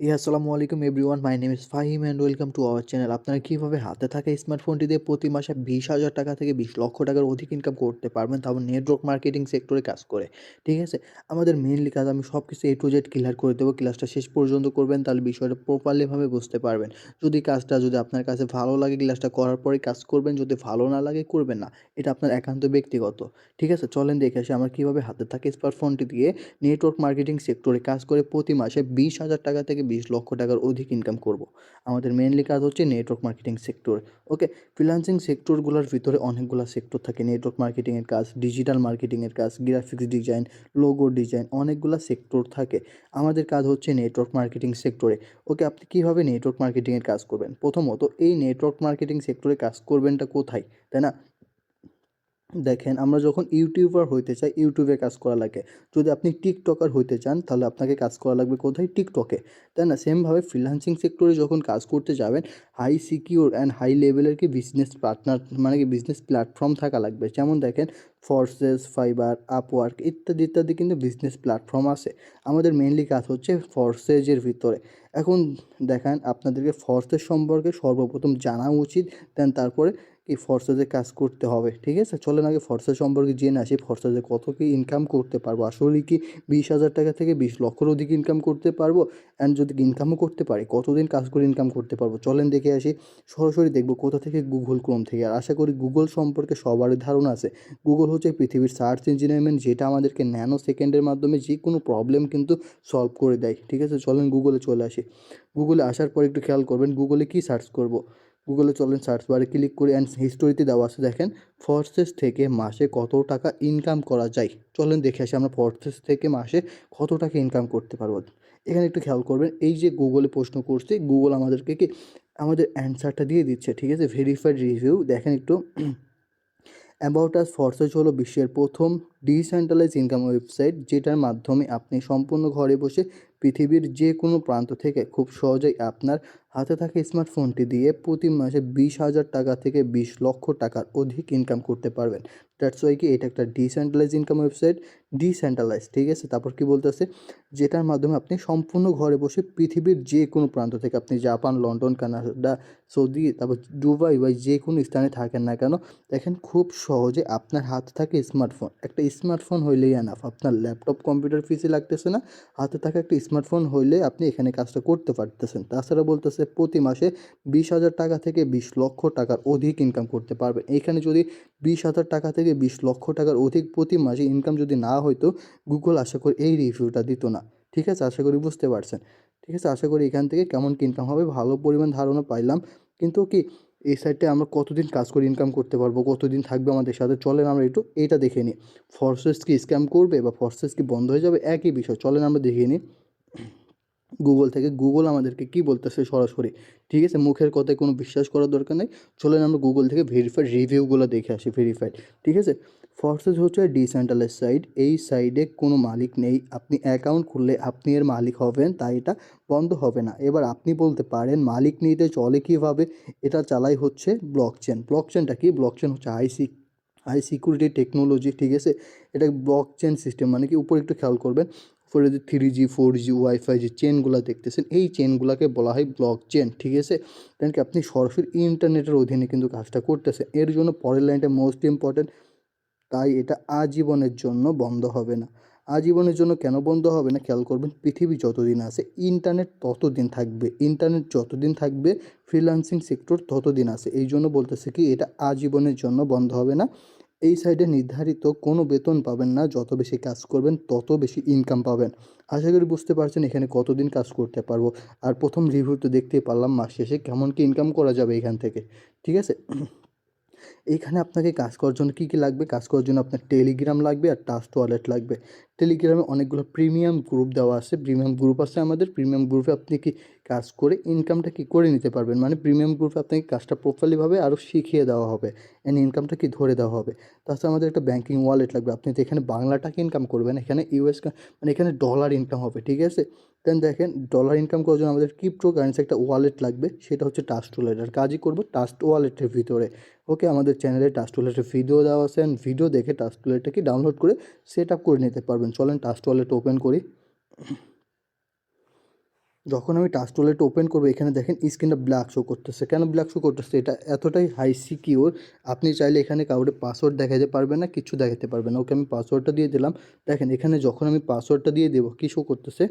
ইয়া আসসালামু আলাইকুম everyone my name is Fahim and welcome to our channel আপনারা কীভাবে হাতে থাকা স্মার্টফোনটি দিয়ে প্রতি মাসে বিশ হাজার টাকা থেকে বিশ লক্ষ টাকার অধিক ইনকাম করতে পারবেন তারপর নেটওয়ার্ক মার্কেটিং সেক্টরে কাজ করে। ঠিক আছে? আমাদের মেনলি কাজ আমি সব কিছু এ টু জেড ক্লিয়ার করে দেবো। ক্লাসটা শেষ পর্যন্ত করবেন, তাহলে বিষয়টা প্রপারলিভাবে বুঝতে পারবেন। যদি কাজটা যদি আপনার কাছে ভালো লাগে ক্লাসটা করার পরে কাজ করবেন, যদি ভালো না লাগে, করবেন না। এটা আপনার একান্ত ব্যক্তিগত। ঠিক আছে? চলেন দেখে আসি আমরা কীভাবে হাতে থাকা স্মার্টফোনটি দিয়ে নেটওয়ার্ক মার্কেটিং সেক্টরে কাজ করে প্রতি মাসে বিশ হাজার টাকা থেকে বিশ লক্ষ টাকার অধিক ইনকাম করব। আমাদের মেনলি কাজ হচ্ছে network marketing sector okay freelancing সেক্টরগুলোর ভিতরে অনেকগুলো সেক্টর থাকে। নেটওয়ার্ক মার্কেটিংয়ের কাজ ডিজিটাল মার্কেটিংয়ের কাজ গ্রাফিক্স ডিজাইন লোগো ডিজাইন অনেকগুলো সেক্টর থাকে। আমাদের কাজ হচ্ছে নেটওয়ার্ক মার্কেটিং সেক্টরে ওকে আপনি কীভাবে নেটওয়ার্ক মার্কেটিংয়ের কাজ করবেন? প্রথমত, এই নেটওয়ার্ক মার্কেটিং সেক্টরে কাজ করবেনটা কোথায়? তাই না? দেখেন, আমরা যখন ইউটিউবার হইতে চাই, ইউটিউবে কাজ করা লাগে। যদি আপনি টিকটকার হইতে চান, তাহলে আপনাকে কাজ করা লাগবে কোথায়? টিকটকে। তাই না? সেমভাবে ফ্রিল্যান্সিং সেক্টরে যখন কাজ করতে যাবেন হাই সিকিউর অ্যান্ড হাই লেভেলের কি বিজনেস পার্টনার মানে কি বিজনেস প্ল্যাটফর্ম থাকা লাগবে। যেমন দেখেন ফর্সেস ফাইবার আপওয়ার্ক ইত্যাদি ইত্যাদি কিন্তু বিজনেস প্ল্যাটফর্ম আছে। আমাদের মেনলি কাজ হচ্ছে ফর্সেজের ভিতরে। এখন দেখেন, আপনাদেরকে ফর্সেস সম্পর্কে সর্বপ্রথম জানা উচিত দেন তারপরে কি ফরসাজে কাজ করতে হবে, ঠিক আছে? চলেন আগে ফরসা সম্পর্কে জেনে আসি। ফরসাজে কত কি ইনকাম করতে পারব? আসলে কি বিশ হাজার টাকা থেকে বিশ লক্ষর অধিক ইনকাম করতে পারব? অ্যান্ড যদি ইনকামও করতে পারি, কতদিন কাজ করে ইনকাম করতে পারব? চলেন দেখে আসি। সরাসরি দেখব কোথা থেকে গুগল ক্রোম থেকে। আর আশা করি গুগল সম্পর্কে সবারই ধারণা আছে। গুগল হচ্ছে পৃথিবীর সার্চ ইঞ্জিনিয়ারমেন্ট যেটা আমাদেরকে ন্যানো সেকেন্ডের মাধ্যমে যে কোনো প্রবলেম কিন্তু সলভ করে দেয়, ঠিক আছে? চলেন গুগলে চলে আসি। গুগলে আসার পর একটু খেয়াল করবেন গুগলে কী সার্চ করব? গুগলে চলেন সার্চ বারে ক্লিক করে অ্যান্ড হিস্টোরিতে দেওয়া আছে, দেখেন ফরসেস থেকে মাসে কত টাকা ইনকাম করা যায়। চলেন দেখে আসি আমরা ফরসেস থেকে মাসে কত টাকা ইনকাম করতে পারব। এখানে একটু খেয়াল করবেন, এই যে গুগলে প্রশ্ন করছি গুগল আমাদেরকে কি আমাদের অ্যান্সারটা দিয়ে দিচ্ছে, ঠিক আছে? ভেরিফাইড রিভিউ দেখেন একটু অ্যাবাউট আস ফর্সেস হলো বিশ্বের প্রথম ডিসেন্ট্রালাইজ ইনকাম ওয়েবসাইট যেটার মাধ্যমে আপনি সম্পূর্ণ ঘরে বসে পৃথিবীর যে কোনো প্রান্ত থেকে খুব সহজেই আপনার হাতে থাকা স্মার্টফোনটি দিয়ে প্রতি মাসে বিশ হাজার টাকা থেকে বিশ লক্ষ টাকার অধিক ইনকাম করতে পারবেন। দ্যাটস ওয়াই কি এটা একটা ডিসেন্ট্রালাইজ ইনকাম ওয়েবসাইট ডিসেন্ট্রালাইজ ঠিক আছে? তারপর কি বলতেছে? যেটার মাধ্যমে আপনি সম্পূর্ণ ঘরে বসে পৃথিবীর যে কোনো প্রান্ত থেকে আপনি জাপান, লন্ডন, কানাডা, সৌদি, তারপর দুবাই বা যে কোনো স্থানে থাকেন না কেন, দেখেন খুব সহজে আপনার হাতে থাকে স্মার্টফোন একটা স্মার্টফোন হইলেই এনাফ আপনার ল্যাপটপ কম্পিউটার পিসি লাগতেছে না, হাতে থাকা একটা স্মার্টফোন হইলে আপনি এখানে কাজটা করতে পারতেছেন। তাছাড়া বলতেছে, প্রতি মাসে বিশ হাজার টাকা থেকে বিশ লক্ষ টাকার অধিক ইনকাম করতে পারবেন। এইখানে যদি বিশ হাজার টাকা থেকে বিশ লক্ষ টাকার অধিক প্রতি মাসে ইনকাম যদি না হইতো গুগল আশা করি এই রিভিউটা দিত না। ঠিক আছে? আশা করি বুঝতে পারছেন। ঠিক আছে? আশা করি এখান থেকে কেমন ইনকাম হবে, ভালো পরিমাণ ধারণা পাইলাম। কিন্তু কি, এই সাইডে আমরা কতদিন কাজ করে ইনকাম করতে পারব, কতদিন থাকবে আমাদের সাথে? চলেন আমরা একটু এইটা দেখে নিই। ফরসেস কি স্ক্যাম করবে বা ফর্সেস কি বন্ধ হয়ে যাবে? একই বিষয়। চলেন আমরা দেখে নিই। গুগল থেকে গুগল আমাদেরকে কী বলতেছে সরাসরি? ঠিক আছে, মুখের কথায় কোনো বিশ্বাস করার দরকার নেই। চলেন আমরা গুগল থেকে ভেরিফাইড রিভিউগুলো দেখে আসি ভেরিফাইড ঠিক আছে? ফর্সেস হচ্ছে ডিসেন্ট্রালাইজ সাইট এই সাইডে কোনো মালিক নেই। আপনি অ্যাকাউন্ট খুললে আপনি এর মালিক হবেন, তাই এটা বন্ধ হবে না। এবার আপনি বলতে পারেন, মালিক নিতে চলে কীভাবে? এটা চালাই হচ্ছে ব্লক চেন ব্লক চেনটা কি? ব্লক চেন হচ্ছে আইসি হাই সিকিউরিটি টেকনোলজি ঠিক আছে? এটা ব্লক চেন সিস্টেম মানে কি? উপরে একটু খেয়াল করবেন। উপরে যে three G four G wifi যে চেনগুলো দেখতেছেন, এই চেনগুলোকে বলা হয় ব্লক চেন ঠিক আছে? কারণ কি আপনি সরাসরি ইন্টারনেটের অধীনে কিন্তু কাজটা করতেছেন। এর জন্য পরের লাইনটা মোস্ট ইম্পর্ট্যান্ট তাই এটা আজীবনের জন্য বন্ধ হবে না। আজীবনের জন্য কেন বন্ধ হবে না? খেয়াল করবেন, পৃথিবী যতদিন আছে ইন্টারনেট ততদিন থাকবে। ইন্টারনেট যতদিন থাকবে ফ্রিলান্সিং সেক্টর ততদিন আছে। এই জন্য বলতেছে কি, এটা আজীবনের জন্য বন্ধ হবে না। এই সাইডে নির্ধারিত কোনো বেতন পাবেন না। যত বেশি কাজ করবেন, তত বেশি ইনকাম পাবেন। আশা করি বুঝতে পারছেন এখানে কতদিন কাজ করতে পারব। আর প্রথম রিভিউ তো দেখতেই পারলাম, মাস শেষে কেমন কি ইনকাম করা যাবে এখান থেকে। ঠিক আছে? এইখানে আপনাকে কাজ করার জন্য কী কী লাগবে? কাজ করার জন্য আপনার টেলিগ্রাম লাগবে আর টাস্ট ওয়ালেট লাগবে। টেলিগ্রামে অনেকগুলো প্রিমিয়াম গ্রুপ দেওয়া আছে। প্রিমিয়াম গ্রুপ আছে আমাদের। প্রিমিয়াম গ্রুপে আপনি কি কাজ করে ইনকামটা কি করে নিতে পারবেন? মানে প্রিমিয়াম গ্রুপে আপনাকে কাজটা প্রপারলিভাবে আরও শিখিয়ে দেওয়া হবে অ্যান্ড ইনকামটা কি ধরে দেওয়া হবে। তাছাড়া আমাদের একটা ব্যাঙ্কিং ওয়ালেট লাগবে। আপনি তো এখানে বাংলা টাকা ইনকাম করবেন, এখানে ইউএস মানে এখানে ডলার ইনকাম হবে, ঠিক আছে? দেন দেখেন ডলার ইনকাম করার জন্য আমাদের ক্রিপ্টো কারেন্সি একটা ওয়ালেট লাগবে। সেটা হচ্ছে টাস্ট ওয়ালেট আর কাজই করব টাস্ট ওয়ালেটের ভিতরে। ওকে আমাদের চ্যানেলে ওয়ালেটের ভিডিও দেওয়া আছে অ্যান্ড ভিডিও দেখে ওয়ালেটটা কি ডাউনলোড করে সেট আপ করে নিতে পারবেন। চলেন টাস্ট ওয়ালেট ওপেন করি। যখন আমি টাচ টুলেট ওপেন করব, এখানে দেখেন স্ক্রিনটা ব্ল্যাক শো করতেছে। কেন ব্ল্যাক শো করতেছে? এটা এতটাই হাই সিকিওর আপনি চাইলে এখানে কাউকে পাসওয়ার্ড দেখাতে পারবেন না, কিছু দেখাতে পারবেন না। ওকে আমি পাসওয়ার্ডটা দিয়ে দিলাম। দেখেন এখানে যখন আমি পাসওয়ার্ডটা দিয়ে দেবো, কী শো করতেছে?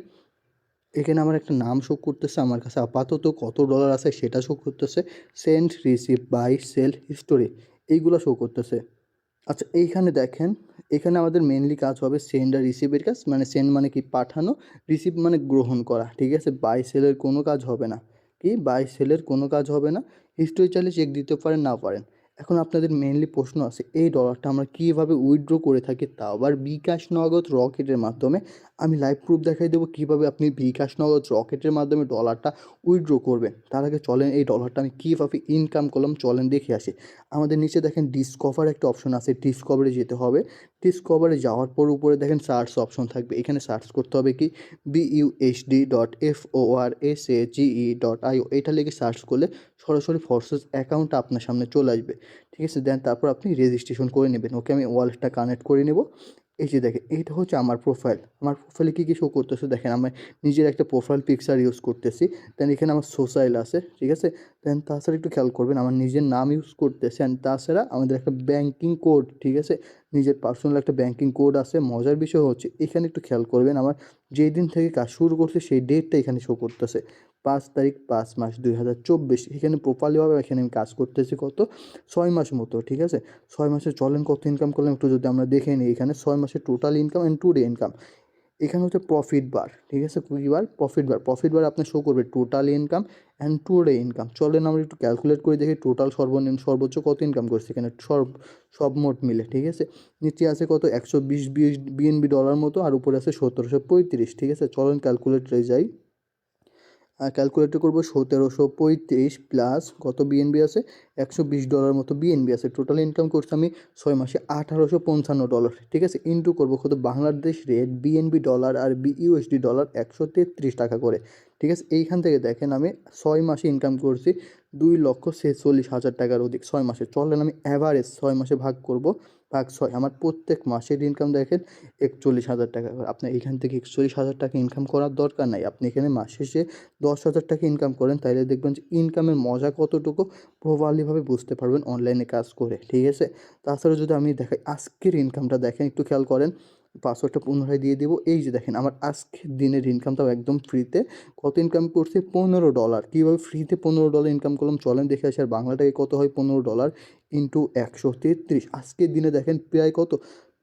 এখানে আমার একটা নাম শো করতেছে, আমার কাছে আপাতত কত ডলার আছে সেটা শো করতেছে send receive buy sell history এইগুলো শো করতেছে। আচ্ছা এইখানে দেখেন, এখানে আমাদের মেনলি কাজ হবে সেন্ড আর রিসিভের কাজ মানে সেন্ড মানে কি পাঠানো রিসিভ মানে গ্রহণ করা, ঠিক আছে? বাই সেলের কোনো কাজ হবে না। কি? বাই সেলের কোনো কাজ হবে না। হিস্টোরি চাইলে চেক দিতে পারেন, না পারেন। এখন আপনাদের মেনলি প্রশ্ন আছে, এই ডলারটা আমরা কীভাবে উইথড্র করে থাকি? তাও আবার বিকাশ নগদ রকেটের মাধ্যমে। আমি লাইভ প্রুফ দেখাই দেবো কীভাবে আপনি বিকাশ নগদ রকেটের মাধ্যমে ডলারটা উইথড্র করবেন। তার আগে চলেন, এই ডলারটা আমি কীভাবে ইনকাম করলাম চলেন দেখে আসি। আমাদের নিচে দেখেন ডিসকভার একটা অপশন আছে ডিসকভারে যেতে হবে। ডিসকভারে যাওয়ার পর উপরে দেখেন সার্চ অপশন থাকবে। এখানে সার্চ করতে হবে কি? BUSD dot F O R S A G E dot IO এটা লিখে সার্চ করলে সরাসরি ফোর্সেস অ্যাকাউন্টটা আপনার সামনে চলে আসবে। ঠিক আছে দেন তারপর আপনি রেজিস্ট্রেশন করে নেবেন। ওকে আমি ওয়ালেটটা কানেক্ট করে নেব। এই যে দেখেন, এইটা হচ্ছে আমার প্রোফাইল আমার প্রোফাইলে কী কী শো করতেছে? দেখেন, আমি নিজের একটা প্রোফাইল পিকচার ইউজ করতেছি। দেন এখানে আমার সোসাইল আছে, ঠিক আছে? দেন তাছাড়া একটু খেয়াল করবেন, আমার নিজের নাম ইউজ করতেছি। অ্যান্ড তাছাড়া আমাদের একটা ব্যাঙ্কিং কোড ঠিক আছে? নিজের পার্সোনাল একটা ব্যাঙ্কিং কোড আছে, মজার বিষয় হচ্ছে এখানে একটু খেয়াল করবেন আমার, যেই দিন থেকে কাজ শুরু করছে সেই ডেটটা এখানে শো করতেছে। পাঁচ তারিখ পাঁচ মাস দুই হাজার চব্বিশ, এখানে প্রপারলিভাবে এখানে আমি কাজ করতেছি কত? ছয় মাস মতো, ঠিক আছে? ছয় মাসে চলেন, কত ইনকাম করলাম একটু যদি আমরা দেখে নিই এখানে, ছয় মাসে total income and today income এখানে হচ্ছে প্রফিট বার ঠিক আছে? কী বার প্রফিট বার প্রফিট বার আপনার শো করবে total income and today income চলেন আমরা একটু ক্যালকুলেট করে দেখি টোটাল সর্বনিম্ন, সর্বোচ্চ কত ইনকাম করছে এখানে? সর্ব, সব মোট মিলে, ঠিক আছে? নিচে আছে কত? একশো বিশ বিএনবি ডলার মতো, আর উপরে আছে সতেরোশো পঁয়ত্রিশ, ঠিক আছে? চলেন ক্যালকুলেটরে যাই। ক্যালকুলেটর করব সতেরোশো পঁয়ত্রিশ প্লাস কত বিএনবি আছে? একশো বিশ ডলার মতো বিএনবি আছে। টোটাল ইনকাম করছে আমি ছয় মাসে আঠারোশো পঞ্চান্ন ডলার ঠিক আছে? ইন্টু করব কত? বাংলাদেশ রেট বিএনবি ডলার আর বিইউএসডি ডলার একশো তেত্রিশ টাকা করে। ঠিক আছে? এইখান থেকে দেখেন আমি ছয় মাসে ইনকাম করছি দুই লক্ষ ছেচল্লিশ হাজার টাকার অধিক। ছয় মাসে। চলেন আমি অ্যাভারেজ ছয় মাসে ভাগ করব। ভাগ ছয়, আমার প্রত্যেক মাসের ইনকাম দেখেন একচল্লিশ হাজার টাকা আপনার এখান থেকে একচল্লিশ হাজার টাকা ইনকাম করার দরকার নাই। আপনি এখানে মাস শেষে দশ হাজার টাকা ইনকাম করেন, তাইলে দেখবেন যে ইনকামের মজা কতটুকু প্রভাবলিভাবে বুঝতে পারবেন অনলাইনে কাজ করে, ঠিক আছে? তাছাড়া যদি আমি দেখাই, আজকের ইনকামটা দেখেন, একটু খেয়াল করেন পাসওয়ার্ডটা পুনরায় দিয়ে দেবো। এই যে দেখেন, আমার আজকের দিনের ইনকামটাও একদম ফ্রিতে কত ইনকাম করছে? পনেরো ডলার কীভাবে ফ্রিতে পনেরো ডলার ইনকাম করলাম? চলেন দেখে আসি, আর বাংলাটাকে কত হয়? পনেরো ডলার ইন্টু একশো তেত্রিশ। আজকের দিনে দেখেন, প্রায় কত?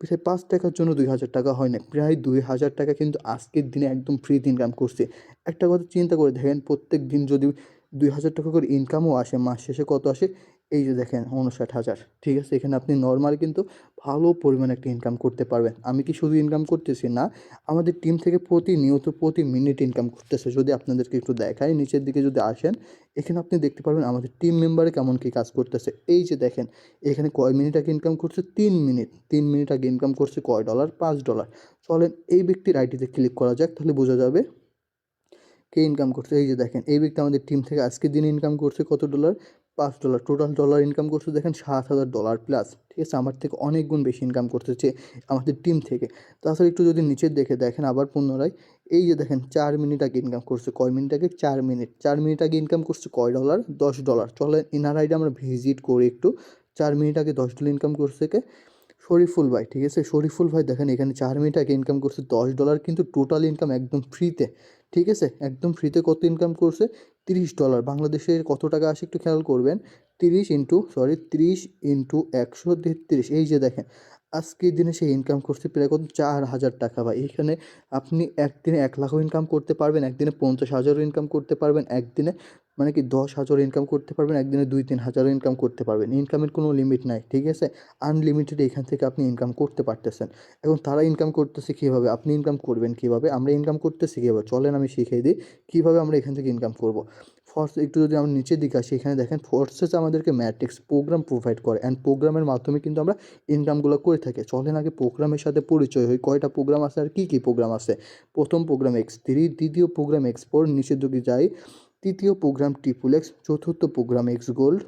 প্রায় পাঁচ টাকার জন্য দুই হাজার টাকা হয় না। প্রায় দুই হাজার টাকা কিন্তু আজকের দিনে একদম ফ্রিতে ইনকাম করছে। একটা কথা চিন্তা করে দেখেন প্রত্যেক দিন যদি দুই হাজার টাকা করে ইনকামও আসে, মাস শেষে কত আসে? এই যে দেখেন উনষাট হাজার, ঠিক আছে? এখানে আপনি নর্মাল কিন্তু ভালো পরিমাণে একটা ইনকাম করতে পারবেন। আমি কি শুধু ইনকাম করতেছি না, আমাদের টিম থেকে প্রতিনিয়ত প্রতি মিনিট ইনকাম করতেছে। যদি আপনাদেরকে একটু দেখায় নিচের দিকে যদি আসেন, এখানে আপনি দেখতে পারবেন আমাদের টিম মেম্বারে কেমন কী কাজ করতেছে। এই যে দেখেন, এখানে কয় মিনিট আগে ইনকাম করছে? তিন মিনিট তিন মিনিট আগে ইনকাম করছে কয় ডলার পাঁচ ডলার চলেন এই ব্যক্তির আইডিতে ক্লিক করা যাক, তাহলে বোঝা যাবে কে ইনকাম করছে। এই যে দেখেন, এই ব্যক্তি আমাদের টিম থেকে আজকের দিনে ইনকাম করছে কত ডলার পাঁচ ডলার টোটাল ডলার ইনকাম করছে দেখেন সাত হাজার ডলার প্লাস ঠিক আছে? আমার থেকে অনেক গুণ বেশি ইনকাম করতেছে আমাদের টিম থেকে। তাছাড়া একটু যদি নিচের দেখে দেখেন আবার পুনরায়, এই যে দেখেন চার মিনিট আগে ইনকাম করছে, কয় মিনিট আগে? চার মিনিট চার মিনিট আগে ইনকাম করছে কয় ডলার দশ ডলার চলে ইনার আইডি আমরা ভিজিট করি একটু। চার মিনিট আগে দশ ডলার ইনকাম করছে কে? শরীফুল ভাই, ঠিক আছে? শরীফুল ভাই দেখেন এখানে চার মিনিট আগে ইনকাম করছে দশ ডলার কিন্তু টোটাল ইনকাম একদম ফ্রিতে ঠিক আছে? একদম ফ্রিতে কত ইনকাম করছে? তিরিশ ডলার বাংলাদেশের কত টাকা আসে একটু খেয়াল করবেন? তিরিশ ইন্টু সরি তিরিশ ইন্টু একশো তেত্রিশ। এই যে দেখেন, আজকের দিনে সে ইনকাম করছে প্রায় কত? চার হাজার টাকা বা এখানে আপনি একদিনে এক লাখও ইনকাম করতে পারবেন, একদিনে পঞ্চাশ হাজারও ইনকাম করতে পারবেন, একদিনে মানে কি দশ হাজার ইনকাম করতে পারবেন, একদিনে দুই, তিন হাজারও ইনকাম করতে পারবেন। ইনকামের কোনো লিমিট নাই, ঠিক আছে? আনলিমিটেড এখান থেকে আপনি ইনকাম করতে পারতেছেন। এখন তারা ইনকাম করতেছে কীভাবে? আপনি ইনকাম করবেন কীভাবে? আমরা ইনকাম করতেছি কীভাবে? চলেন আমি শিখিয়ে দিই, কীভাবে আমরা এখান থেকে ইনকাম করব। ফর্স একটু যদি আমরা নিচের দিকে আসি, এখানে দেখেন ফোর্সেস আমাদেরকে ম্যাট্রিক্স প্রোগ্রাম প্রোভাইড করে। অ্যান্ড প্রোগ্রামের মাধ্যমে কিন্তু আমরা ইনকামগুলো করে থাকি। চলেন আগে প্রোগ্রামের সাথে পরিচয় হই। কয়টা প্রোগ্রাম আছে আর কী কী প্রোগ্রাম আছে? প্রথম প্রোগ্রাম এক্স থ্রি দ্বিতীয় প্রোগ্রাম এক্স ফোর নিচের দিকে যাই। তৃতীয় প্রোগ্রাম ট্রিপুল এক্স চতুর্থ প্রোগ্রাম এক্স গোল্ড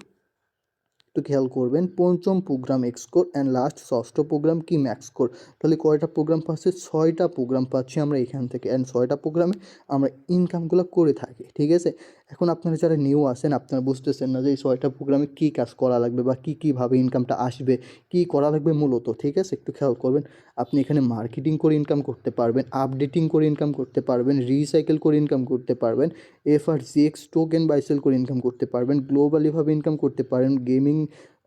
তো খেয়াল করবেন, পঞ্চম program X core and last ষষ্ঠ প্রোগ্রাম কি ম্যাক্স কোর তাহলে কয়টা প্রোগ্রাম পাচ্ছি? ছয়টা প্রোগ্রাম পাচ্ছি আমরা এখান থেকে অ্যান্ড ছয়টা প্রোগ্রামে আমরা ইনকামগুলো করে থাকি, ঠিক আছে? এখন আপনারা যারা নিউ আসেন আপনারা বুঝতেছেন না যে এই ছয়টা প্রোগ্রামে কী কাজ করা লাগবে বা কী কীভাবে ইনকামটা আসবে, কী করা লাগবে মূলত, ঠিক আছে? একটু খেয়াল করবেন, আপনি এখানে মার্কেটিং করে ইনকাম করতে পারবেন আপডেটিং করে ইনকাম করতে পারবেন রিসাইকেল করে ইনকাম করতে পারবেন F R G X token buy sell করে ইনকাম করতে পারবেন গ্লোবালিভাবে ইনকাম করতে পারেন গেমিং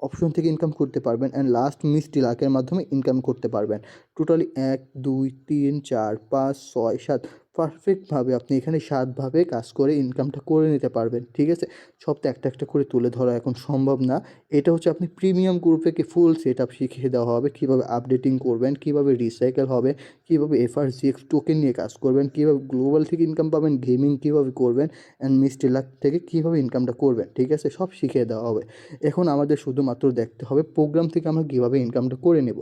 অপশন থেকে ইনকাম করতে পারবেন অ্যান্ড লাস্ট মিষ্টি লাকের মাধ্যমে ইনকাম করতে পারবেন। টোটালি এক, দুই, তিন, চার, পাঁচ, ছয়, সাত পারফেক্টভাবে আপনি এখানে সাতভাবে কাজ করে ইনকামটা করে নিতে পারবেন, ঠিক আছে? সব তো একটা একটা করে তুলে ধরা এখন সম্ভব না। এটা হচ্ছে আপনি প্রিমিয়াম গ্রুপে ফুল সেট আপ শিখিয়ে দেওয়া হবে, কীভাবে আপডেটিং করবেন, কীভাবে রিসাইকেল হবে, কীভাবে এফআরসিএক্স টোকেন নিয়ে কাজ করবেন, কীভাবে গ্লোবাল থেকে ইনকাম পাবেন গেমিং কীভাবে করবেন অ্যান্ড মিস্টি লাক থেকে কীভাবে ইনকামটা করবেন, ঠিক আছে? সব শিখিয়ে দেওয়া হবে। এখন আমাদের শুধুমাত্র দেখতে হবে প্রোগ্রাম থেকে আমরা কীভাবে ইনকামটা করে নেব।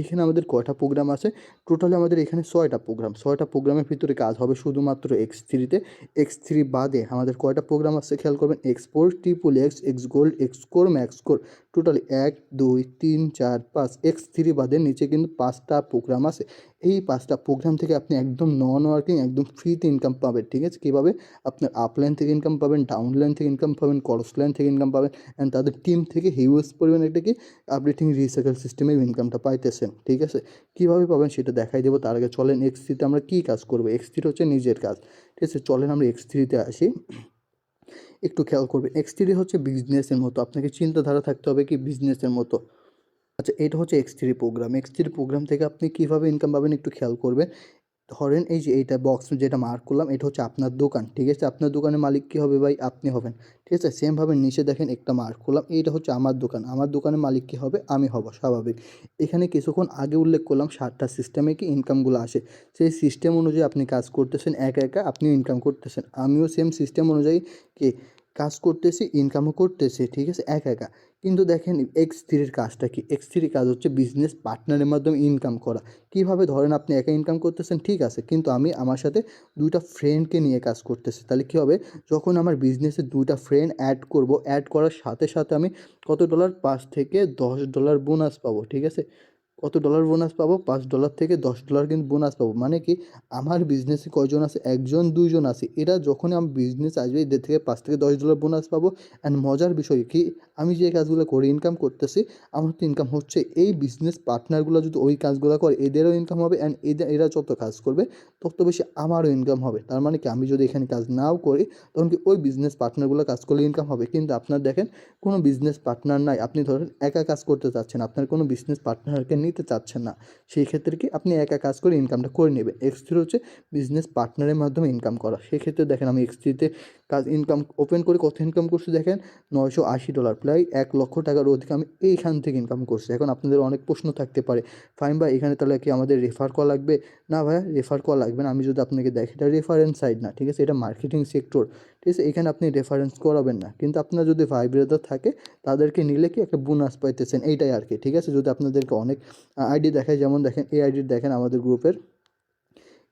এখানে আমাদের কয়টা প্রোগ্রাম আছে? টোটালি আমাদের এখানে ছয়টা প্রোগ্রাম ছয়টা প্রোগ্রামের ভিতরে কাজ হবে শুধুমাত্র এক্স থ্রিতে এক্স থ্রি বাদে আমাদের কয়টা প্রোগ্রাম আছে খেয়াল করবেন? X four triple X X gold X core max core totally এক, দুই, তিন, চার, পাঁচ। এক্স থ্রি বাদে নিচে কিন্তু পাঁচটা প্রোগ্রাম আছে। এই পাঁচটা প্রোগ্রাম থেকে আপনি একদম নন ওয়ার্কিং একদম ফ্রিতে ইনকাম পাবেন, ঠিক আছে? কীভাবে? আপনার আপলাইন থেকে ইনকাম পাবেন ডাউনলাইন থেকে ইনকাম পাবেন ক্রস লাইন থেকে ইনকাম পাবেন অ্যান্ড তাদের টিম থেকে হিউজ পরিমাণে একটা কি আপডেটিং রিসাইকেল সিস্টেমে ইনকামটা পাইতেছেন, ঠিক আছে? কীভাবে পাবেন সেটা দেখাই দেবো, তার আগে চলেন এক্স থ্রিতে আমরা কী কাজ করব? এক্স থ্রি হচ্ছে নিজের কাজ, ঠিক আছে? চলেন আমরা এক্স থ্রিতে আসি। একটু খেয়াল করবেন এক্স থ্রি হচ্ছে বিজনেসের মতো, আপনাকে চিন্তাধারা থাকতে হবে কি বিজনেসের মতো। আচ্ছা এটা হচ্ছে X three program X three program থেকে আপনি কীভাবে ইনকাম পাবেন একটু খেয়াল করবেন। ধরেন এই যে এইটা বক্স যেটা মার্ক করলাম, এটা হচ্ছে আপনার দোকান, ঠিক আছে? আপনার দোকানের মালিক কী হবে ভাই? আপনি হবেন, ঠিক আছে? সেমভাবে নিচে দেখেন একটা মার্ক করলাম, এইটা হচ্ছে আমার দোকান। আমার দোকানের মালিক কী হবে? আমি হব, স্বাভাবিক। এখানে কিছুক্ষণ আগে উল্লেখ করলাম, সাতটা সিস্টেমে কি ইনকামগুলো আসে। সেই সিস্টেম অনুযায়ী আপনি কাজ করতেছেন, একা একা আপনিও ইনকাম করতেছেন। আমিও সেম সিস্টেম অনুযায়ী কি কাজ করতেছি ইনকামও করতেছি, ঠিক আছে? একা একা। কিন্তু দেখেন এক্স থ্রির কাজটা কি? এক্স থ্রির কাজ হচ্ছে বিজনেস পার্টনারের মাধ্যমে ইনকাম করা। কীভাবে ধরেন আপনি একা ইনকাম করতেছেন? ঠিক আছে, কিন্তু আমি আমার সাথে দুইটা ফ্রেন্ডকে নিয়ে কাজ করতেছি। তাহলে কী হবে? যখন আমার বিজনেসে দুইটা ফ্রেন্ড অ্যাড করব অ্যাড করার সাথে সাথে আমি কত ডলার পাঁচ থেকে দশ ডলার বোনাস পাবো, ঠিক আছে? কত ডলার বোনাস পাবো? পাঁচ ডলার থেকে দশ ডলার কিন্তু বোনাস পাবো। মানে কি? আমার বিজনেসে কয়জন আছে? একজন, দুইজন আছে। এরা যখনই আমার বিজনেস আসবে, এদের থেকে পাঁচ থেকে দশ ডলার বোনাস পাবো। অ্যান্ড মজার বিষয় কি? আমি যে কাজগুলো করে ইনকাম করতেছি, আমার তো ইনকাম হচ্ছে এই বিজনেস পার্টনারগুলো যদি ওই কাজগুলো করে, এদেরও ইনকাম হবে অ্যান্ড এদের এরা যত কাজ করবে, তত বেশি আমারও ইনকাম হবে। তার মানে কি? আমি যদি এখানে কাজ নাও করি, তখন কি ওই বিজনেস পার্টনারগুলো কাজ করলে ইনকাম হবে? কিন্তু আপনার দেখেন, কোনো বিজনেস পার্টনার নাই। আপনি ধরেন একা কাজ করতে চাচ্ছেন, আপনার কোনো বিজনেস পার্টনারকে নিতে চাচ্ছেন না। সেই ক্ষেত্রে কি আপনি একা কাজ করে ইনকামটা করে নেবেন? এক্স থ্রি হচ্ছে বিজনেস পার্টনারের মাধ্যমে ইনকাম করা। সেক্ষেত্রে দেখেন আমি এক্স থ্রিতে কাজ ইনকাম ওপেন করে কত ইনকাম করছে দেখেন? নয়শো আশি ডলার প্রায় এক লক্ষ টাকার অধিক আমি এইখান থেকে ইনকাম করছি। এখন আপনাদের অনেক প্রশ্ন থাকতে পারে। ফাইন ভাই, এখানে তাহলে কি আমাদের রেফার করা লাগবে? না ভাইয়া রেফার করা লাগবে না। আমি যদি আপনাকে দেখি, এটা রেফারেন্স সাইড না, ঠিক আছে? এটা মার্কেটিং সেক্টর ঠিক আছে? এখানে আপনি রেফারেন্স করাবেন না। কিন্তু আপনার যদি ভাই ব্রাদার থাকে, তাদেরকে নিলে কি একটা বোনাস পাইতেছেন? এইটাই আর কি, ঠিক আছে? যদি আপনাদেরকে অনেক আইডি দেখায়, যেমন দেখেন এই আইডি দেখেন আমাদের গ্রুপের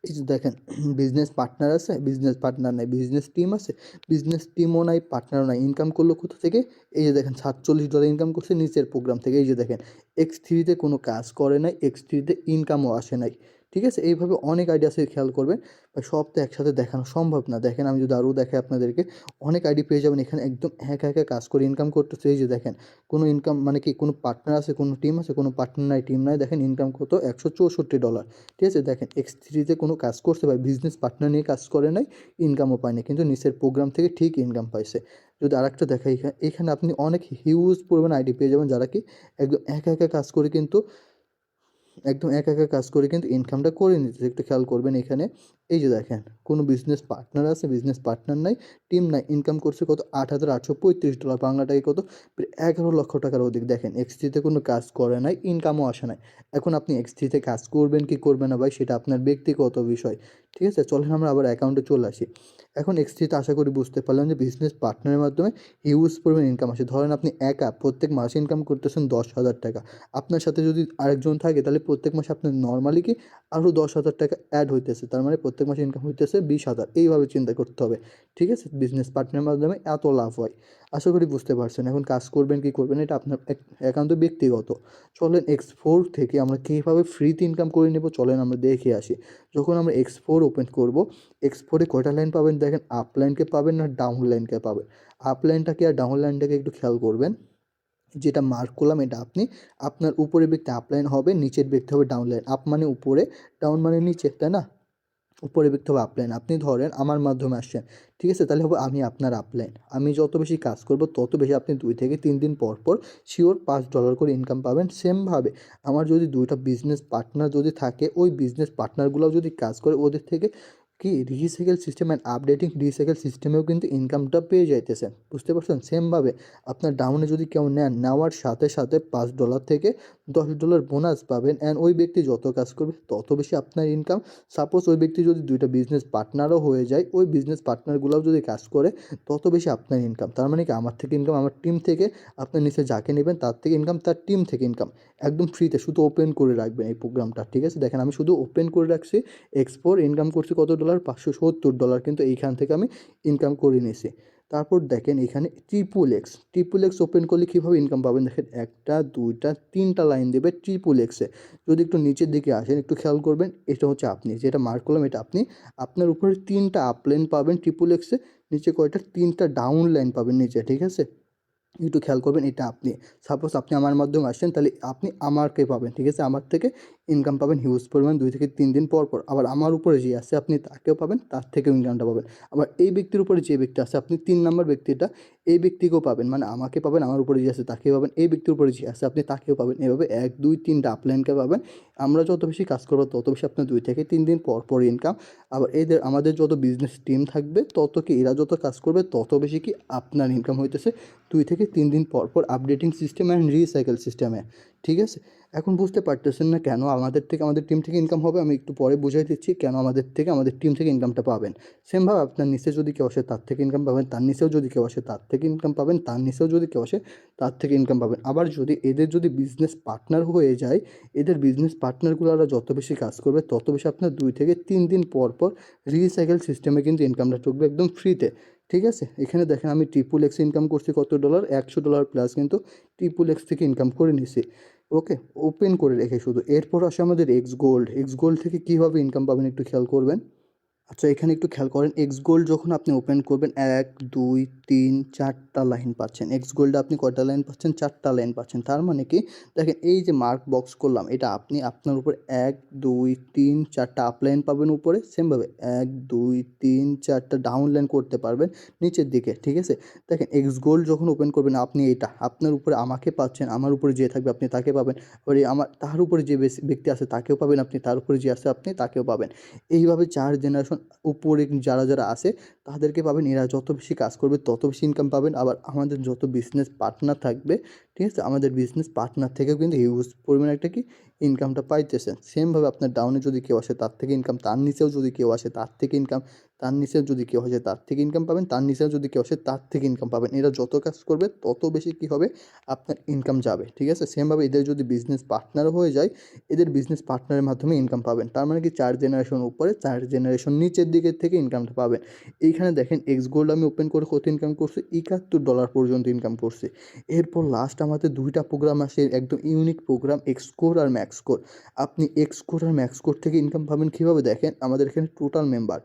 এই যে দেখেন বিজনেস পার্টনার আছে বিজনেস পার্টনার নাই বিজনেস টিম আছে বিজনেস টিমও নাই পার্টনারও নাই ইনকাম করল কোথা থেকে? এই যে দেখেন, সাতচল্লিশ ডলার ইনকাম করছে, নিচের প্রোগ্রাম থেকে। এই যে দেখেন এক্স থ্রিতে কোনো কাজ করে নাই এক্স থ্রিতে ইনকামও আসে নাই। ঠিক আছে? এইভাবে অনেক আইডি আছে, খেয়াল করবেন। বা সব তো একসাথে দেখানো সম্ভব না। দেখেন, আমি যদি আরও দেখাই আপনাদেরকে, অনেক আইডি পেয়ে যাবেন। এখানে একদম একা একা কাজ করে ইনকাম করতেছে। এই যে দেখেন, কোনো ইনকাম মানে কি, কোনো পার্টনার আছে, কোনো টিম আছে, কোনো পার্টনার নাই টিম নাই, দেখেন ইনকাম কত? একশো চৌষট্টি ডলার ঠিক আছে? দেখেন এক্স থ্রিতে কোনো কাজ করতে পারে বিজনেস পার্টনার নিয়ে কাজ করে নাই ইনকামও পায়নি। কিন্তু নিচের প্রোগ্রাম থেকে ঠিক ইনকাম পাইছে। যদি আরেকটা এখানে এখানে আপনি অনেক হিউজ পরিমাণ আইডি পেয়ে যাবেন, যারা কি একদম একা একা কাজ করে কিন্তু একদম একা একা কাজ করে কিন্তু ইনকামটা করে নিতেছে। একটু খেয়াল করবেন এখানে। এই যে দেখেন, কোনো বিজনেস পার্টনার আছে বিজনেস পার্টনার নাই টিম নাই ইনকাম করছে কত? আট হাজার আটশো পঁয়ত্রিশ ডলার বাংলা বাংলাটাকে কত? এগারো লক্ষ টাকার অধিক। দেখেন এক্সট্রিতে কোনো কাজ করে নাই ইনকামও আসে নাই। এখন আপনি এক্সট্রিতে কাজ করবেন কি করবেন না ভাই, সেটা আপনার ব্যক্তিগত বিষয়। ঠিক আছে? চলেন আমরা আবার অ্যাকাউন্টে চলে আসি। এখন এক্সট্রিতে আশা করি বুঝতে পারলাম যে বিজনেস পার্টনারের মাধ্যমে হিউজ পরিমাণ ইনকাম আসে। ধরেন আপনি একা প্রত্যেক মাসে ইনকাম করতেছেন দশ হাজার টাকা। আপনার সাথে যদি আরেকজন থাকে, তাহলে প্রত্যেক মাসে আপনার নর্মালি কি আরও দশ হাজার টাকা অ্যাড হইতেছে। তার মানে প্রত্যেক মাসে ইনকাম হইতেছে বিশ হাজার। এইভাবে চিন্তা করতে হবে। ঠিক আছে? বিজনেস পার্টনারের মাধ্যমে এত লাভ হয়। আশা করি বুঝতে পারছেন। এখন কাজ করবেন, কি করবেন, এটা আপনার এক- একান্ত ব্যক্তিগত। চলেন এক্স ফোর থেকে আমরা কীভাবে ফ্রিতে ইনকাম করে নেব, চলেন আমরা দেখে আসি। যখন আমরা এক্স ফোর ওপেন করব এক্স ফোরে কয়টা লাইন পাবেন দেখেন? আপ লাইনকে পাবেন না ডাউন লাইনকে পাবেন? আপ লাইনটাকে আর ডাউন লাইনটাকে একটু খেয়াল করবেন। যেটা মার্ক করলাম এটা আপনি, আপনার উপরের ব্যক্তি আপলাইন হবে, নিচের ব্যক্তি হবে ডাউন লাইন আপ মানে উপরে ডাউন মানে নিচে, তাই না? উপরে বা আপলাইন আপনি ধরেন আমার মাধ্যমে আসছেন, ঠিক আছে? তাহলে হবে আমি আপনার আপলাইন আমি যত বেশি কাজ করব, তত বেশি আপনি দুই থেকে তিন দিন পর পর শিওর পাঁচ ডলার করে ইনকাম পাবেন। সেমভাবে আমার যদি দুইটা বিজনেস পার্টনার যদি থাকে, ওই বিজনেস পার্টনারগুলোও যদি কাজ করে, ওদের থেকে কি recycle system and updating recycle সিস্টেমেও কিন্তু ইনকামটা পেয়ে যাইতেছেন বুঝতে পারছেন? সেমভাবে আপনার ডাউনে যদি কেউ নেন, নেওয়ার সাথে সাথে পাঁচ ডলার থেকে দশ ডলার বোনাস পাবেন অ্যান্ড ওই ব্যক্তি যত কাজ করবে, তত বেশি আপনার ইনকাম সাপোজ ওই ব্যক্তি যদি দুইটা বিজনেস পার্টনারও হয়ে যায়, ওই বিজনেস পার্টনারগুলোও যদি কাজ করে, তত বেশি আপনার ইনকাম তার মানে কি, আমার থেকে ইনকাম আমার টিম থেকে আপনার নিচে যাকে নেবেন, তার থেকে ইনকাম তার টিম থেকে ইনকাম একদম ফ্রিতে শুধু ওপেন করে রাখবেন এই প্রোগ্রামটা ঠিক আছে? দেখেন আমি শুধু ওপেন করে রাখছি এক্সপোর ইনকাম করছি কত ডলার পাঁচশো সত্তর ডলার কিন্তু এইখান থেকে আমি ইনকাম করে নিয়েছি। তারপর দেখেন এখানে triple X triple X open করলে কীভাবে ইনকাম পাবেন? দেখেন একটা, দুইটা, তিনটা লাইন দেবে ট্রিপুল এক্সে যদি একটু নিচের দিকে আসেন, একটু খেয়াল করবেন, এটা হচ্ছে আপনি, যেটা মার্ক করলাম, এটা আপনি, আপনার উপরে তিনটা আপ লাইন পাবেন ট্রিপুল এক্সে নিচে কয়টা? তিনটা ডাউন লাইন পাবেন নিচে ঠিক আছে? একটু খেয়াল করবেন এটা আপনি। সাপোজ আপনি আমার মাধ্যমে আসছেন, তাহলে আপনি আমাকে পাবেন, ঠিক আছে? আমার থেকে ইনকাম পাবেন হিউজ পরিমাণ দুই থেকে তিন দিন পর পর। আবার আমার উপরে যে আছে আপনি তাকেও পাবেন, তার থেকেও ইনকামটা পাবেন। আবার এই ব্যক্তির উপরে যে ব্যক্তি আছে, আপনি তিন নম্বর ব্যক্তিটা, এই ব্যক্তিকেও পাবেন। মানে আমাকে পাবেন, আমার উপরে যে আছে তাকেও পাবেন, এই ব্যক্তির উপরে যে আছে আপনি তাকেও পাবেন। এভাবে এক, দুই, তিনটা আপলাইনকে পাবেন। আমরা যত বেশি কাজ করব, তত বেশি আপনার দুই থেকে তিন দিন পর পর ইনকাম আবার এদের, আমাদের যত বিজনেস টিম থাকবে, তত কি এরা যত কাজ করবে, তত বেশি কি আপনার ইনকাম হইতেছে। দুই থেকে তিন দিন পর পর আপডেটিং সিস্টেম অ্যান্ড রিসাইকেল সিস্টেমে ঠিক আছে? এখন বুঝতে পারতেছেন না কেন আমাদের থেকে, আমাদের টিম থেকে ইনকাম হবে, আমি একটু পরে বুঝাই দিচ্ছি কেন আমাদের থেকে, আমাদের টিম থেকে ইনকামটা পাবেন। সেমভাবে আপনার নিচে যদি কেউ আসে, তার থেকে ইনকাম পাবেন, তার নিচেও যদি কেউ আসে, তার থেকে ইনকাম পাবেন, তার নিচেও যদি কেউ আসে, তার থেকে ইনকাম পাবেন। আবার যদি এদের যদি বিজনেস পার্টনার হয়ে যায়, এদের বিজনেস পার্টনারগুলোরা যত বেশি কাজ করবে, তত বেশি আপনার দুই থেকে তিন দিন পর পর রিসাইকেল সিস্টেমে কিন্তু ইনকামটা ঢুকবে একদম ফ্রিতে ঠিক আছে? এখানে দেখেন আমি ট্রিপুল এক্স ইনকাম করছি কত ডলার একশো ডলার প্লাস কিন্তু ট্রিপুল এক্স থেকে ইনকাম করে নিছি। ওকে ওপেন করে রেখে শুধু। এরপর আসে আমাদের এক্স গোল্ড এক্স গোল্ড থেকে কীভাবে ইনকাম পাবেন একটু খেয়াল করবেন। আচ্ছা এখানে একটু খেয়াল করেন এক্স গোল্ড যখন আপনি ওপেন করবেন, এক, দুই, তিন, চারটা লাইন পাচ্ছেন। এক্স গোল্ডে আপনি কয়টা লাইন পাচ্ছেন? চারটা লাইন পাচ্ছেন। তার মানে কি? দেখেন, এই যে মার্ক বক্স করলাম, এটা আপনি আপনার উপর এক, দুই, তিন, চারটা আপ লাইন পাবেন উপরে। সেমভাবে এক, দুই, তিন, চারটা ডাউন লাইন করতে পারবেন নিচের দিকে, ঠিক আছে? দেখেন এক্স গোল্ড যখন ওপেন করবেন, আপনি এটা আপনার উপরে আমাকে পাচ্ছেন, আমার উপরে যে থাকবে, আপনি তাকে পাবেন। আবার আমার, তার উপরে যে ব্যক্তি আছে, তাকেও পাবেন আপনি, তার উপরে যে আছে, আপনি তাকেও পাবেন। এইভাবে চার জেনারেশন উপরে যারা যারা আছে, তাদেরকে পাবেন। এরা যত বেশি কাজ করবে, তত বেশি ইনকাম পাবেন। আবার আমাদের যত বিজনেস পার্টনার থাকবে, ঠিক আছে? আমাদের বিজনেস পার্টনার থেকেও কিন্তু হিউজ পরিমাণে একটা কি ইনকামটা পাইতেছেন। সেমভাবে আপনার ডাউনে যদি কেউ আসে, তার থেকে ইনকাম তার নিচেও যদি কেউ আসে, তার থেকে ইনকাম তার নিচে যদি কেউ আসে, তার থেকে ইনকাম পাবেন। তার নিচেও যদি কেউ আসে, তার থেকে ইনকাম পাবেন। এরা যত কাজ করবে, তত বেশি কী হবে? আপনার ইনকাম যাবে, ঠিক আছে? সেমভাবে এদের যদি বিজনেস পার্টনার হয়ে যায়, এদের বিজনেস পার্টনারের মাধ্যমে ইনকাম পাবেন। তার মানে কি? চার জেনারেশন উপরে, চার জেনারেশন নিচের দিকের থেকে ইনকামটা পাবেন। এইখানে দেখেন এক্স গোল্ড আমি ওপেন করে কত ইনকাম করছি? একাত্তর ডলার পর্যন্ত ইনকাম করছি। এরপর লাস্ট আমাদের দুইটা প্রোগ্রাম আসে, একদম ইউনিক প্রোগ্রাম এক্সকোর আর ম্যাক্সকোর আপনি এক্সকোর আর ম্যাক্সকোর থেকে ইনকাম পাবেন কীভাবে? দেখেন, আমাদের এখানে টোটাল মেম্বার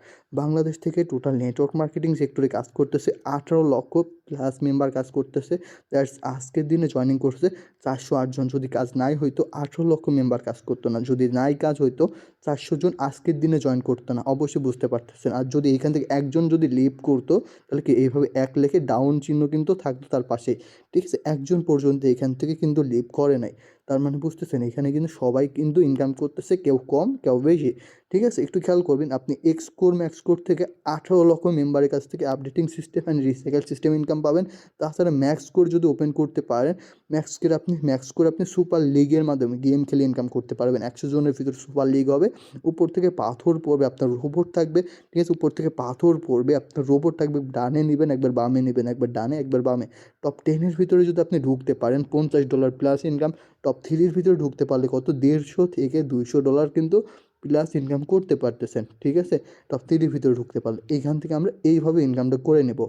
বাংলাদেশ থেকে টোটাল নেটওয়ার্ক মার্কেটিং সেক্টরে কাজ করতেছে আঠারো লক্ষ প্লাস মেম্বার কাজ করতেছে। দ্যাটস আজকের দিনে জয়েনিং করছে চারশো আটজন যদি কাজ নাই হইতো আঠেরো লক্ষ মেম্বার কাজ করতো না। যদি নাই কাজ হইতো চারশো জন আজকের দিনে জয়েন করতো না। অবশ্যই বুঝতে পারতেছেন। আর যদি এখান থেকে একজন যদি লিভ করতো, তাহলে কি এইভাবে এক লেখে ডাউন চিহ্ন কিন্তু থাকতো তার পাশেই ঠিক আছে? একজন পর্যন্ত এখান থেকে কিন্তু লিভ করে নাই। তার মানে বুঝতেছেন, এখানে কিন্তু সবাই কিন্তু ইনকাম করতেছে, কেউ কম, কেউ বেশি। ঠিক আছে? একটু খেয়াল করবেন, আপনি এক্স কোর ম্যাক্স কোর থেকে আঠারো লক্ষ মেম্বারের কাছ থেকে updating system and recycle system income পাবেন। তাছাড়া ম্যাক্স কোর যদি ওপেন করতে পারেন ম্যাক্স করে আপনি ম্যাক্স করে আপনি সুপার লিগের মাধ্যমে গেম খেলে ইনকাম করতে পারবেন। একশো জনের ভিতরে সুপার লিগ হবে। উপর থেকে পাথর পড়বে, আপনার রোবট থাকবে। ঠিক আছে? উপর থেকে পাথর পড়বে, আপনার রোবট থাকবে। ডানে নেবেন, একবার বামে নেবেন, একবার ডানে, একবার বামে। টপ টেনের ভিতরে যদি আপনি ঢুকতে পারেন, পঞ্চাশ ডলার প্লাস ইনকাম টপ থ্রির ভিতরে ঢুকতে পারলে কত? দেড়শো থেকে দুইশো ডলার কিন্তু প্লাস ইনকাম করতে পারতেছেন, ঠিক আছে? টপ থ্রির ভিতরে ঢুকতে পারলে এইখান থেকে আমরা এইভাবে ইনকামটা করে নেব।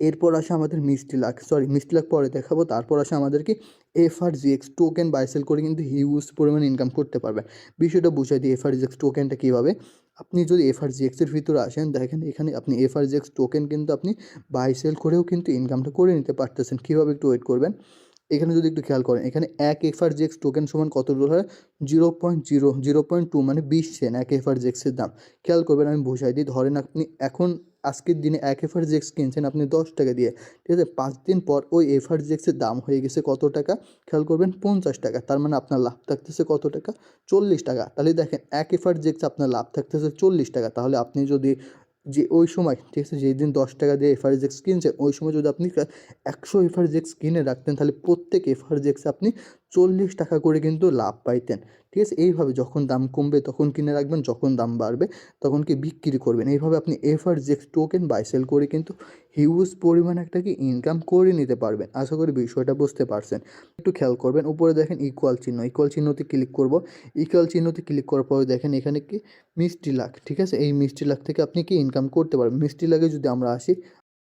এরপর আসে আমাদের মিষ্টি লাখ। সরি মিষ্টি লাখ পরে দেখাবো। তারপর আসে আমাদের কি F R G X token buy sell করে কিন্তু হিউজ পরিমাণে ইনকাম করতে পারবেন। বিষয়টা বুঝাই দিই এফ আর জি এক্স টোকেনটা কীভাবে? আপনি যদি এফ আর জি এক্সের ভিতরে আসেন, দেখেন এখানে আপনি F R G X token কিন্তু আপনি বাই সেল করেও কিন্তু ইনকামটা করে নিতে পারতেছেন। কীভাবে একটু ওয়েট করবেন? এখানে যদি একটু খেয়াল করেন, এখানে এক F R G X token সমান কত ডলার হয়? Zero point zero zero point two মানে বিশ সেন এক এফ আর জি এক্সের দাম। খেয়াল করবেন, আমি বুঝাই দিই। ধরেন আপনি এখন, আজকের দিনে এক এফআর জেক্স কিনছেন আপনি দশ টাকা দিয়ে। ঠিক আছে? পাঁচ দিন পর ওই এফআর জেক্সের দাম হয়ে গেছে কত টাকা? খেয়াল করবেন, পঞ্চাশ টাকা। তার মানে আপনার লাভ থাকতেছে কত টাকা? চল্লিশ টাকা। তাহলে দেখেন, এক এফআর জেক্স আপনার লাভ থাকতেছে চল্লিশ টাকা। তাহলে আপনি যদি যে ওই সময়, ঠিক আছে, যেই দিন দশ টাকা দিয়ে এফআর জেক্স কিনছেন, ওই সময় যদি আপনি একশো এফআর জেক্স কিনে রাখতেন, তাহলে প্রত্যেক এফআর জেক্সে আপনি চল্লিশ টাকা করে কিন্তু লাভ পাইতেন। ঠিক আছে? এইভাবে যখন দাম কমবে, তখন কিনে রাখবেন, যখন দাম বাড়বে, তখন কি বিক্রি করবেন। এইভাবে আপনি FR GX token buy sell করে কিন্তু হিউজ পরিমাণ একটা কি ইনকাম করে নিতে পারবেন। আশা করি বিষয়টা বুঝতে পারছেন। একটু খেয়াল করবেন, উপরে দেখেন ইকুয়াল চিহ্ন। ইকুয়াল চিহ্নতে ক্লিক করব। ইকুয়াল চিহ্নতে ক্লিক করার পরে দেখেন এখানে কি মিষ্টি লাখ, ঠিক আছে? এই মিষ্টি লাখ থেকে আপনি কি ইনকাম করতে পারবেন। মিষ্টি লাখে যদি আমরা আসি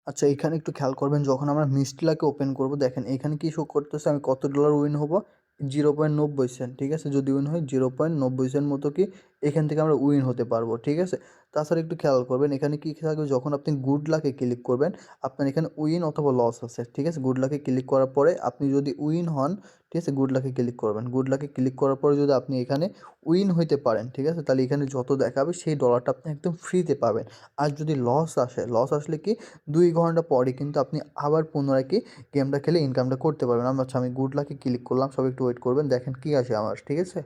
আচ্ছা এখানে একটু খেয়াল করবেন, যখন আমরা মিষ্টি লাখে ওপেন করব, দেখেন এখানে কি শো করতেছে, আমি কত ডলার উইন হব? জিরো পয়েন্ট নব্বই সেন্ট, ঠিক আছে? যদি উইন হয় জিরো পয়েন্ট নব্বই সেন্ট মতো কি এখান থেকে আমরা উইন হতে পারব, ঠিক আছে? তাছাড়া একটু খেয়াল করবেন, এখানে কী থাকবে? যখন আপনি গুড লাকে ক্লিক করবেন, আপনার এখানে উইন অথবা লস আছে, ঠিক আছে? গুড লাকে ক্লিক করার পরে আপনি যদি উইন হন, ঠিক আছে? গুড লাকে ক্লিক করবেন। গুড লাকে ক্লিক করার পরে যদি আপনি এখানে উইন হইতে পারেন, ঠিক আছে? তাহলে এখানে যত দেখাবে, সেই ডলারটা আপনি একদম ফ্রিতে পাবেন। আর যদি লস আসে লস আসলে কি? দুই ঘণ্টা পরে কিন্তু আপনি আবার পুনরায় কি? গেমটা খেলে ইনকামটা করতে পারবেন। আচ্ছা আমি গুড লাকে ক্লিক করলাম সব একটু ওয়েট করবেন, দেখেন কী আসে আমার, ঠিক আছে?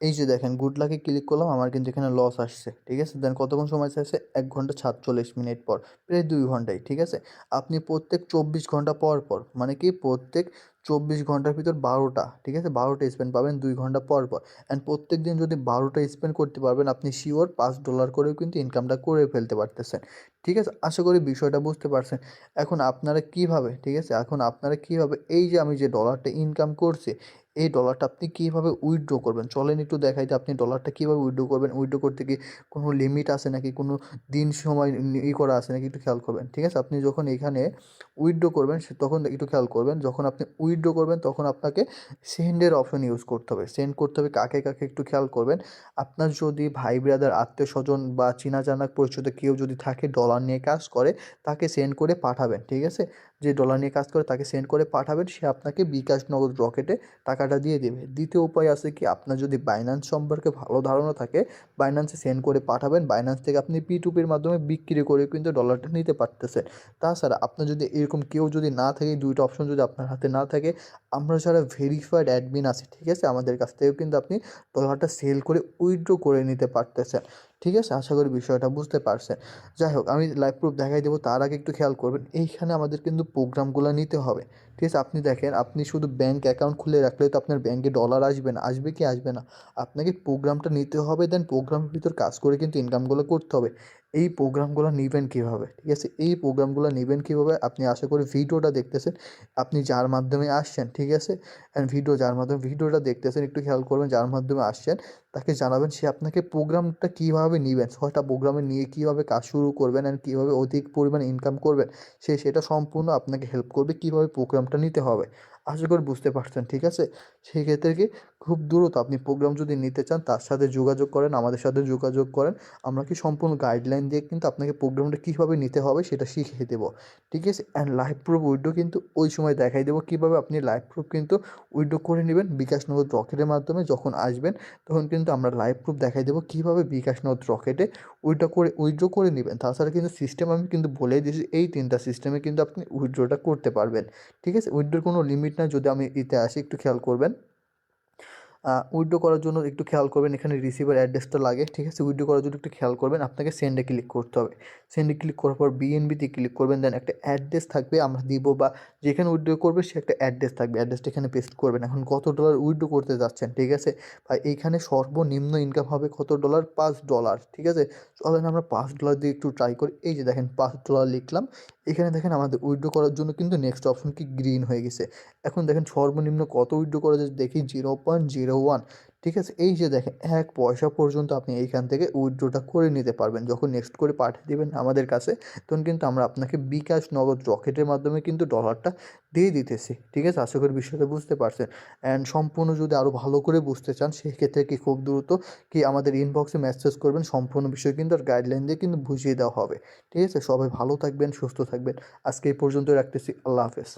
এই যে দেখেন গুড লাকে ক্লিক করলাম, আমার কিন্তু এখানে লস আসছে, ঠিক আছে? দেন কতক্ষণ সময় চাইছে? এক ঘণ্টা সাতচল্লিশ মিনিট পর, প্রায় দুই ঘন্টায় ঠিক আছে? আপনি প্রত্যেক চব্বিশ ঘণ্টা পর পর মানে কি প্রত্যেক চব্বিশ ঘণ্টার ভিতর বারোটা, ঠিক আছে? বারোটা স্পেন্ড পাবেন দুই ঘণ্টা পর পর অ্যান্ড প্রত্যেক দিন যদি বারোটা স্পেন্ড করতে পারবেন, আপনি শিওর পাঁচ ডলার করেও কিন্তু ইনকামটা করে ফেলতে পারতেছেন, ঠিক আছে? আশা করি বিষয়টা বুঝতে পারছেন। এখন আপনারা কীভাবে, ঠিক আছে? এখন আপনারা কীভাবে, এই যে আমি যে ডলারটা ইনকাম করছি এই ডলারটা আপনি কীভাবে উইথড্র করবেন? চলেন একটু দেখাই যে আপনি ডলারটা কীভাবে উইথড্র করবেন? উইথড্র করতে কি কোনো লিমিট আছে নাকি? কোনো দিন সময় ই করা আছে নাকি? একটু খেয়াল করবেন, ঠিক আছে? আপনি যখন এখানে উইথড্র করবেন তখন একটু খেয়াল করবেন, যখন আপনি উইথড্র করবেন, তখন আপনাকে সেন্ডের অপশন ইউজ করতে হবে। সেন্ড করতে হবে কাকে কাকে একটু খেয়াল করবেন? আপনার যদি ভাই ব্রাদার আত্মীয় স্বজন বা চিনা জানা পরিচিত কেউ যদি থাকে ডলার নিয়ে কাজ করে, তাকে সেন্ড করে পাঠাবেন, ঠিক আছে? যে ডলার নিয়ে কাজ করে, তাকে সেন্ড করে পাঠাবেন, সে আপনাকে বিকাশ নগদ রকেটে টাকাটা দিয়ে দেবে। দ্বিতীয় উপায় আছে কি, আপনার যদি বাইন্যান্স সম্পর্কে ভালো ধারণা থাকে বাইন্যান্সে সেন্ড করে পাঠাবেন। বাইন্যান্স থেকে আপনি পি টুপির মাধ্যমে বিক্রি করে কিন্তু ডলারটা নিতে পারতেছেন। তাছাড়া আপনার যদি এরকম কেউ যদি না থাকে দুইটা অপশন যদি আপনার হাতে না থাকে, আমরা যারা ভেরিফাইড অ্যাডমিন আছে, ঠিক আছে? আমাদের কাছ থেকেও কিন্তু আপনি ডলারটা সেল করে উইথড্র করে নিতে পারতেছেন। ঠিক আছে? আশা করি বিষয়টা বুঝতে পারছেন। যাই হোক, আমি লাইভ প্রুফ দেখাই দেবো, তার আগে একটু খেয়াল করবেন, এইখানে আমাদের কিন্তু প্রোগ্রামগুলো নিতে হবে। ঠিক আছে? আপনি দেখেন, আপনি শুধু ব্যাঙ্ক অ্যাকাউন্ট খুলে রাখলে তো আপনার ব্যাঙ্কে ডলার আসবে না, আসবে কি আসবে না। আপনাকে প্রোগ্রামটা নিতে হবে দেন প্রোগ্রামের ভিতর কাজ করে কিন্তু ইনকামগুলো করতে হবে। এই প্রোগ্রামগুলো নেবেন কীভাবে? ঠিক আছে? এই প্রোগ্রামগুলো নেবেন কীভাবে? আপনি আশা করি ভিডিওটা দেখতেছেন। আপনি যার মাধ্যমে আসছেন, ঠিক আছে? অ্যান্ড ভিডিও যার মাধ্যমে ভিডিওটা দেখতেছেন, একটু খেয়াল করবেন, যার মাধ্যমে আসছেন, তাকে জানাবেন সে আপনাকে প্রোগ্রামটা কীভাবে নেবেন, ছয়টা প্রোগ্রামে নিয়ে কীভাবে কাজ শুরু করবেন অ্যান্ড কীভাবে অধিক পরিমাণে ইনকাম করবেন, সে সেটা সম্পূর্ণ আপনাকে হেল্প করবে কীভাবে প্রোগ্রামটা নিতে হবে। আশা করি বুঝতে পারছেন, ঠিক আছে? সেই ক্ষেত্রে কি খুব দ্রুত আপনি প্রোগ্রাম যদি নিতে চান, তার সাথে যোগাযোগ করেন, আমাদের সাথে যোগাযোগ করেন। আমরা কি সম্পূর্ণ গাইডলাইন দিয়ে কিন্তু আপনাকে প্রোগ্রামটা কীভাবে নিতে হবে সেটা শিখিয়ে দেবো, ঠিক আছে? অ্যান্ড লাইভ প্রুফ উইডো কিন্তু ওই সময় দেখাই দেবো। কীভাবে আপনি লাইভ প্রুফ কিন্তু উইডো করে নেবেন বিকাশ নগদ রকেটের মাধ্যমে যখন আসবেন, তখন কিন্তু আমরা লাইভ প্রুফ দেখাই দেবো কীভাবে বিকাশ নগদ রকেটে উইড্রো করে উইড্রো করে নেবেন। তাছাড়া কিন্তু সিস্টেম আমি কিন্তু বলে দিয়েছি, এই তিনটা সিস্টেমে কিন্তু আপনি উইড্রোটা করতে পারবেন, ঠিক আছে? উইড্রোর কোনো লিমিট না, যদি আমি ইতে আসি, একটু খেয়াল করবেন। উইড্রো করার জন্য একটু খেয়াল করবেন, এখানে রিসিভার অ্যাড্রেসটা লাগে, ঠিক আছে? উইড্রো করার জন্য একটু খেয়াল করবেন, আপনাকে সেন্ডে ক্লিক করতে হবে। সেন্ডে ক্লিক করার পর বিএনবিতে ক্লিক করবেন দেন একটা অ্যাড্রেস থাকবে, আমরা দিব বা যেখানে উইড্রো করবে, সে একটা অ্যাড্রেস থাকবে। অ্যাড্রেসটা এখানে পেস্ট করবেন। এখন কত ডলার উইড্রো করতে যাচ্ছেন, ঠিক আছে? ভাই, এইখানে সর্বনিম্ন ইনকাম হবে কত ডলার পাঁচ ডলার ঠিক আছে? চলেন আমরা পাঁচ ডলার দিয়ে একটু ট্রাই করি। এই যে দেখেন, পাঁচ ডলার লিখলাম। এখানে দেখেন আমাদের উইড্রো করার জন্য কিন্তু নেক্সট অপশন কি গ্রিন হয়ে গেছে। এখন দেখেন সর্বনিম্ন কত উইড্রো করা যায়? দেখি জিরো পয়েন্ট জিরো ওয়ান ঠিক আছে? এই যে দেখেন, এক পয়সা পর্যন্ত আপনি এইখান থেকে উইথড্রটা করে নিতে পারবেন। যখন নেক্সট করে পাঠিয়ে দেবেন আমাদের কাছে, তখন কিন্তু আমরা আপনাকে বিকাশ নগদ রকেটের মাধ্যমে কিন্তু ডলারটা দিয়ে দিতেছি। ঠিক আছে? আশা করি বিষয়টা বুঝতে পারছেন। অ্যান্ড সম্পূর্ণ যদি আরও ভালো করে বুঝতে চান, সেক্ষেত্রে কি খুব দ্রুত কি আমাদের ইনবক্সে মেসেজ করবেন। সম্পূর্ণ বিষয় কিন্তু আর গাইডলাইন দিয়ে কিন্তু বুঝিয়ে দেওয়া হবে। ঠিক আছে? সবাই ভালো থাকবেন, সুস্থ থাকবেন। আজকে এই পর্যন্ত রাখতেছি। আল্লাহ হাফেজ।